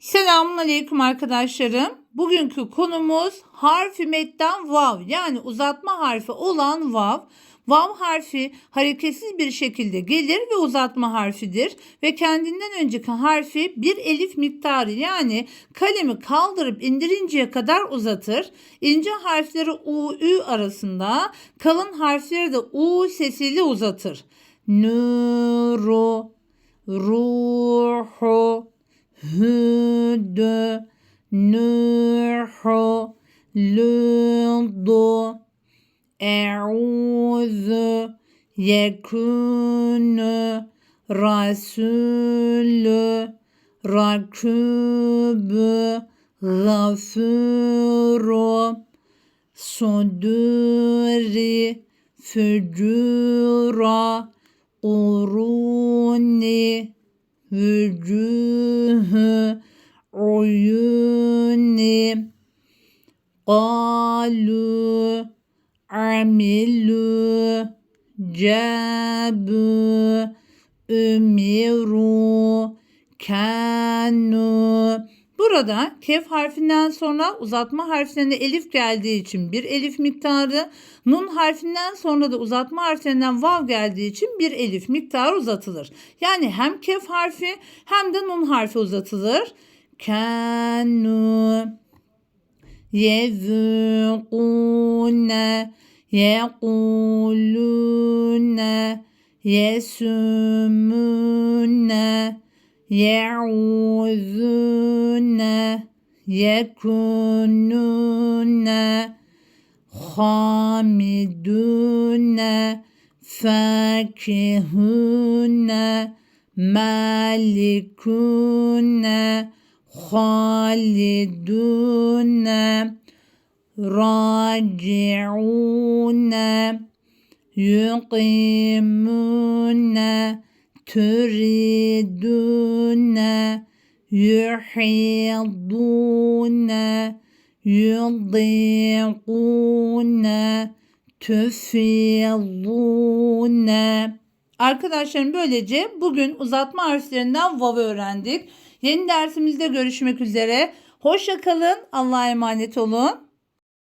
Selamun Aleyküm arkadaşlarım. Bugünkü konumuz harfi metten vav yani uzatma harfi olan vav. Vav harfi hareketsiz bir şekilde gelir ve uzatma harfidir ve kendinden önceki harfi bir elif miktarı yani kalemi kaldırıp indirinceye kadar uzatır. İnce harfleri u, ü arasında, kalın harfleri de u sesiyle uzatır. Nuru, ruhu, hüdü, nühu, lüdu, e'udhu, yekûnü, rasulü, rakûbü, fücura, uruni, vücuhu, uyuni, qalu, amilu, cabu, ümiru, kanu. Burada kef harfinden sonra uzatma harflerine elif geldiği için bir elif miktarı, nun harfinden sonra da uzatma harflerinden vav geldiği için bir elif miktarı uzatılır. Yani hem kef harfi hem de nun harfi uzatılır. Kanu yezûkûne yekulûne yesûmûne ye'ûzûne yekunûne hamidûne fakihûne malikûne halidûne raciûne yuqimûne turidûne yuhidûne yudiqûne tüfidûne Arkadaşlarım böylece bugün uzatma harflerinden vav öğrendik. Yeni dersimizde görüşmek üzere. Hoşça kalın. Allah'a emanet olun.